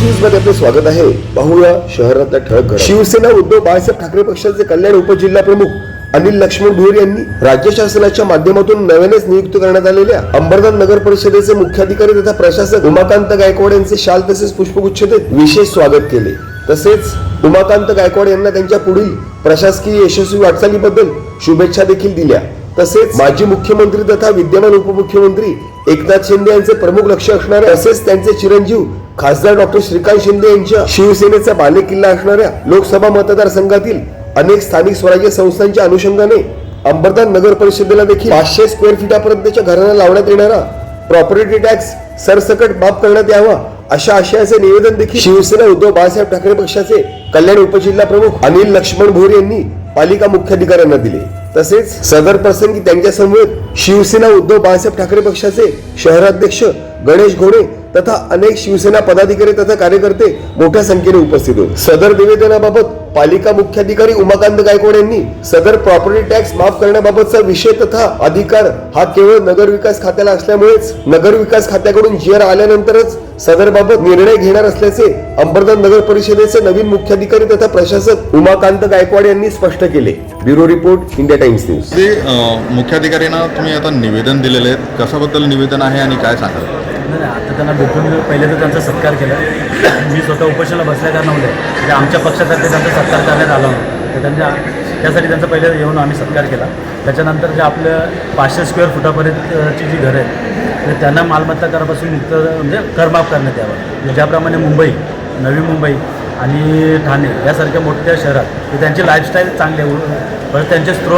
न्यूजमध्ये आपले स्वागत आहे. पाहूया शहरातल्या ठळक शिवसेना उद्धव बाळासाहेब ठाकरे पक्षाचे कल्याण उपजिल्हा प्रमुख अनिल लक्ष्मण भोईर यांनी राज्य शासनाच्या माध्यमातून नव्यानेच नियुक्त करण्यात आलेल्या अंबरनाथ नगर परिषदेचे मुख्याधिकारी तथा प्रशासक उमाकांत गायकवाड यांचे शाल तसेच पुष्पगुच्छ देत विशेष स्वागत केले. तसेच उमाकांत गायकवाड यांना त्यांच्या पुढील प्रशासकीय यशस्वी वाटचालीबद्दल शुभेच्छा देखील दिल्या. तसेच माजी मुख्यमंत्री तथा विद्यमान उपमुख्यमंत्री एकनाथ शिंदे यांचे प्रमुख लक्ष असणारे तसेच त्यांचे चिरंजीव खासदार डॉक्टर श्रीकांत शिंदे यांच्या शिवसेनेचा बालेकिल्ला असणाऱ्या लोकसभा मतदारसंघातील अनेक स्थानिक स्वराज्य संस्थांच्या अनुषंगाने अंबरदान नगर परिषदेला देखील पाचशे स्क्वेअर फीटापर्यंतच्या घरांना लावण्यात येणारा प्रॉपर्टी टॅक्स सरसकट माफ करण्यात यावा अशा आशयाचे निवेदन देखील शिवसेना उद्धव बाळासाहेब ठाकरे पक्षाचे कल्याण उपजिल्हा प्रमुख अनिल लक्ष्मण भोर यांनी पालिका मुख्याधिकाऱ्यांना दिले. तसेच सदर प्रसंगी त्यांच्या समवेत शिवसेना उद्धव बाळासाहेब ठाकरे पक्षाचे शहराध्यक्ष गणेश घोडे तथा अनेक शिवसेना पदाधिकारी तथा कार्यकर्ते मोठ्या संख्येने उपस्थित होते. सदर निवेदनाबाबत पालिका मुख्याधिकारी उमाकांत गायकवाड यांनी सदर प्रॉपर्टी टॅक्स माफ करण्याबाबतचा विषय तथा अधिकार हा केवळ नगर विकास खात्याला असल्यामुळेच नगर विकास खात्याकडून जी आर आल्यानंतरच सदर बाबत निर्णय घेणार असल्याचे अंबरनाथ नगर परिषदेचे नवीन मुख्याधिकारी तथा प्रशासक उमाकांत गायकवाड यांनी स्पष्ट केले. Bureau report India Times news. ते मुख्याधिकाऱ्यांना तुम्ही आता निवेदन दिलेले आहेत. कशाबद्दल निवेदन आहे आणि काय सांगाल? नाही नाही, आता त्यांना भेटून पहिले तर त्यांचा सत्कार केला. मी स्वतः उपोषणाला बसल्या कारणामुळे म्हणजे आमच्या पक्षातर्फे त्यांचा सत्कार करण्यात आला होता. तर त्यांच्या त्यासाठी त्यांचा पहिले येऊन आम्ही सत्कार केला. त्याच्यानंतर जे आपलं पाचशे स्क्वेअर फुटापर्यंतची जी घरं आहेत तर त्यांना मालमत्ता करापासून मुक्त म्हणजे करमाफ करण्यात यावं. म्हणजे ज्याप्रमाणे मुंबई नवी मुंबई आणि ठाणे यासारख्या मोठ्या शहरात तर त्यांची लाईफस्टाईल चांगली परत त्यांचे स्त्रो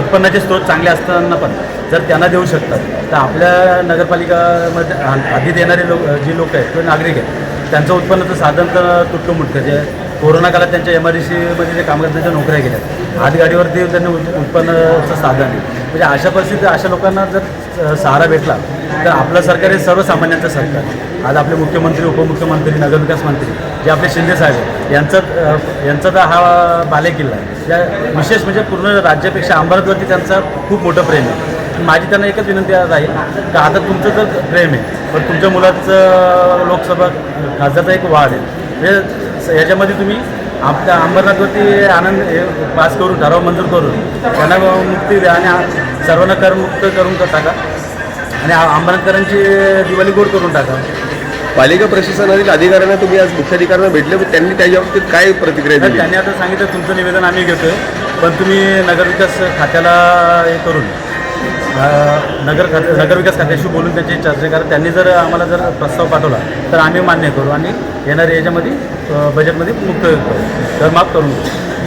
उत्पन्नाचे स्रोत चांगले असताना पण जर त्यांना देऊ शकतात तर आपल्या नगरपालिकामध्ये आधी देणारे लोक जी लोक आहेत किंवा नागरिक आहेत त्यांचं उत्पन्नाचं साधन तर तुटलं मुटकं. जे कोरोना काळात त्यांच्या एम आर डी सीमध्ये जे कामगार त्यांच्या नोकऱ्या गेल्या हातगाडीवरती त्यांना उत्पन्नाचं साधन आहे. म्हणजे अशा परिस्थितीत अशा लोकांना जर सहारा भेटला तर आपलं सरकार हे सर्वसामान्यांचं सरकार आज आपले मुख्यमंत्री उपमुख्यमंत्री नगरविकास मंत्री जे आपले शिंदे साहेब आहेत यांचा यांचा तर हा बालेकिल्ला आहे. त्या विशेष म्हणजे पूर्ण राज्यापेक्षा अंबरनाथवरती त्यांचा खूप मोठं प्रेम आहे. माझी त्यांना एकच विनंती राहील का आता तुमचं जर प्रेम आहे पण तुमच्या मुलाचं लोकसभा खासदारचा एक वाढ आहे. स- याच्यामध्ये तुम्ही आपल्या अंबरनाथवरती आनंद हे पास करून ठराव मंजूर करून त्यांना मुक्ती द्या आणि सर्वांना करमुक्त करून टाका. आणि अंबरनाथकरांची दिवाळी गोड करून टाका. पालिका प्रशासनातील अधिकाऱ्यांना तुम्ही आज मुख्याधिकाऱ्यांना भेटले पण त्यांनी त्याच्या बाबतीत काय प्रतिक्रिया दिली? त्यांनी आता सांगितलं तुमचं निवेदन आम्ही घेतोय पण तुम्ही नगरविकास खात्याला हे करून. नगर खाते नगरविकास खात्याशी बोलून त्याची चर्चा करा. त्यांनी जर आम्हाला जर प्रस्ताव पाठवला तर आम्ही मान्य करू आणि येणाऱ्या याच्यामध्ये बजेटमध्ये मुक्त करू तर माफ करून देऊ